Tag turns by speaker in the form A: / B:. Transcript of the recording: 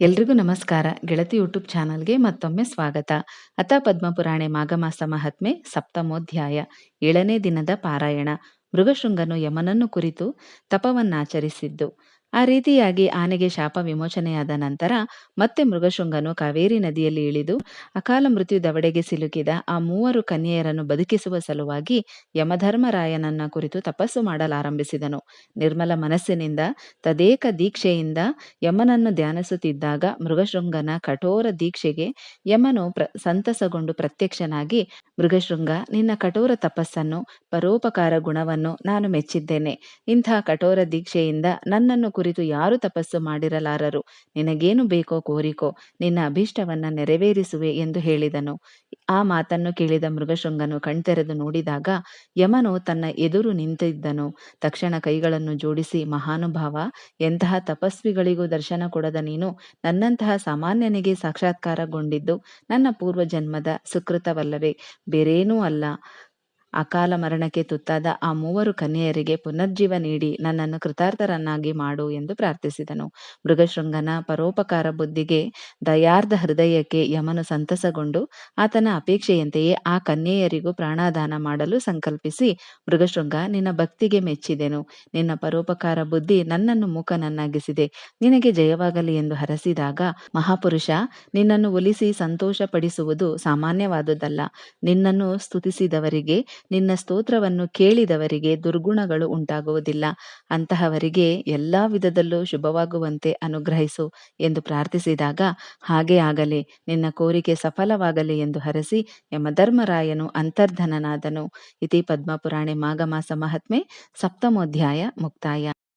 A: ಎಲ್ರಿಗೂ ನಮಸ್ಕಾರ. ಗೆಳತಿ ಯೂಟ್ಯೂಬ್ ಚಾನಲ್ಗೆ ಮತ್ತೊಮ್ಮೆ ಸ್ವಾಗತ. ಅಥ ಪದ್ಮಪುರಾಣೆ ಮಾಘಮಾಸ ಮಹಾತ್ಮೆ ಸಪ್ತಮೋಧ್ಯಾಯ ಏಳನೇ ದಿನದ ಪಾರಾಯಣ. ಮೃಗಶೃಂಗನು ಯಮನನ್ನು ಕುರಿತು ತಪವನ್ನಾಚರಿಸಿದ್ದು. ಆ ರೀತಿಯಾಗಿ ಆನೆಗೆ ಶಾಪ ವಿಮೋಚನೆಯಾದ ನಂತರ ಮತ್ತೆ ಮೃಗಶೃಂಗನು ಕಾವೇರಿ ನದಿಯಲ್ಲಿ ಇಳಿದು ಅಕಾಲ ಮೃತ್ಯು ದವಡೆಗೆ ಸಿಲುಕಿದ ಆ ಮೂವರು ಕನ್ಯೆಯರನ್ನು ಬದುಕಿಸುವ ಸಲುವಾಗಿ ಯಮಧರ್ಮರಾಯನನ್ನ ಕುರಿತು ತಪಸ್ಸು ಮಾಡಲಾರಂಭಿಸಿದನು. ನಿರ್ಮಲ ಮನಸ್ಸಿನಿಂದ, ತದೇಕ ದೀಕ್ಷೆಯಿಂದ ಯಮನನ್ನು ಧ್ಯಾನಿಸುತ್ತಿದ್ದಾಗ ಮೃಗಶೃಂಗನ ಕಠೋರ ದೀಕ್ಷೆಗೆ ಯಮನು ಪ್ರ, ಸಂತಸಗೊಂಡು ಪ್ರತ್ಯಕ್ಷನಾಗಿ, ಮೃಗಶೃಂಗ, ನಿನ್ನ ಕಠೋರ ತಪಸ್ಸನ್ನು, ಪರೋಪಕಾರ ಗುಣವನ್ನು ನಾನು ಮೆಚ್ಚಿದ್ದೇನೆ. ಇಂಥ ಕಠೋರ ದೀಕ್ಷೆಯಿಂದ ನನ್ನನ್ನು ಕುರಿತು ಯಾರು ತಪಸ್ಸು ಮಾಡಿರಲಾರರು? ನಿನಗೇನು ಬೇಕೋ ಕೋರಿಕೋ, ನಿನ್ನ ಅಭೀಷ್ಟವನ್ನ ನೆರವೇರಿಸುವೆ ಎಂದು ಹೇಳಿದನು. ಆ ಮಾತನ್ನು ಕೇಳಿದ ಮೃಗಶೃಂಗನು ಕಣ್ತೆರೆದು ನೋಡಿದಾಗ, ಯಮನು ತನ್ನ ಎದುರು ನಿಂತಿದ್ದನು. ತಕ್ಷಣ ಕೈಗಳನ್ನು ಜೋಡಿಸಿ, ಮಹಾನುಭಾವ, ಎಂತಹ ತಪಸ್ವಿಗಳಿಗೂ ದರ್ಶನ ಕೊಡದ ನೀನು? ನನ್ನಂತಹ ಸಾಮಾನ್ಯನಿಗೆ ಸಾಕ್ಷಾತ್ಕಾರಗೊಂಡಿದ್ದು ನನ್ನ ಪೂರ್ವ ಜನ್ಮದ ಸುಕೃತವಲ್ಲವೇ? ಬೇರೇನೂ ಅಲ್ಲ. ಅಕಾಲ ಮರಣಕ್ಕೆ ತುತ್ತಾದ ಆ ಮೂವರು ಕನ್ಯೆಯರಿಗೆ ಪುನರ್ಜೀವ ನೀಡಿ ನನ್ನನ್ನು ಕೃತಾರ್ಥರನ್ನಾಗಿ ಮಾಡು ಎಂದು ಪ್ರಾರ್ಥಿಸಿದನು. ಮೃಗಶೃಂಗನ ಪರೋಪಕಾರ ಬುದ್ಧಿಗೆ ದಯಾರ್ಧ ಹೃದಯಕ್ಕೆ ಯಮನು ಸಂತಸಗೊಂಡು ಆತನ ಅಪೇಕ್ಷೆಯಂತೆಯೇ ಆ ಕನ್ಯೆಯರಿಗೂ ಪ್ರಾಣಾದಾನ ಮಾಡಲು ಸಂಕಲ್ಪಿಸಿ, ಮೃಗಶೃಂಗ, ನಿನ್ನ ಭಕ್ತಿಗೆ ಮೆಚ್ಚಿದೆನು. ನಿನ್ನ ಪರೋಪಕಾರ ಬುದ್ಧಿ ನನ್ನನ್ನು ಮೂಕನನ್ನಾಗಿಸಿದೆ. ನಿನಗೆ ಜಯವಾಗಲಿ ಎಂದು ಹರಸಿದಾಗ, ಮಹಾಪುರುಷ, ನಿನ್ನನ್ನು ಒಲಿಸಿ ಸಂತೋಷ ಪಡಿಸುವುದು ಸಾಮಾನ್ಯವಾದುದಲ್ಲ. ನಿನ್ನನ್ನು ಸ್ತುತಿಸಿದವರಿಗೆ ನಿನ್ನ ಸ್ತೋತ್ರವನ್ನು ಕೇಳಿದವರಿಗೆ ದುರ್ಗುಣಗಳು ಉಂಟಾಗುವುದಿಲ್ಲ. ಅಂತಹವರಿಗೆ ಎಲ್ಲ ವಿಧದಲ್ಲೂ ಶುಭವಾಗುವಂತೆ ಅನುಗ್ರಹಿಸು ಎಂದು ಪ್ರಾರ್ಥಿಸಿದಾಗ, ಹಾಗೆ ಆಗಲಿ, ನಿನ್ನ ಕೋರಿಕೆ ಸಫಲವಾಗಲಿ ಎಂದು ಹರಸಿ ಯಮಧರ್ಮರಾಯನು ಅಂತರ್ಧನನಾದನು. ಇತಿ ಪದ್ಮಪುರಾಣೆ ಮಾಘಮಾಸ ಮಹಾತ್ಮೆ, ಸಪ್ತಮೋಧ್ಯಾಯ ಮುಕ್ತಾಯ.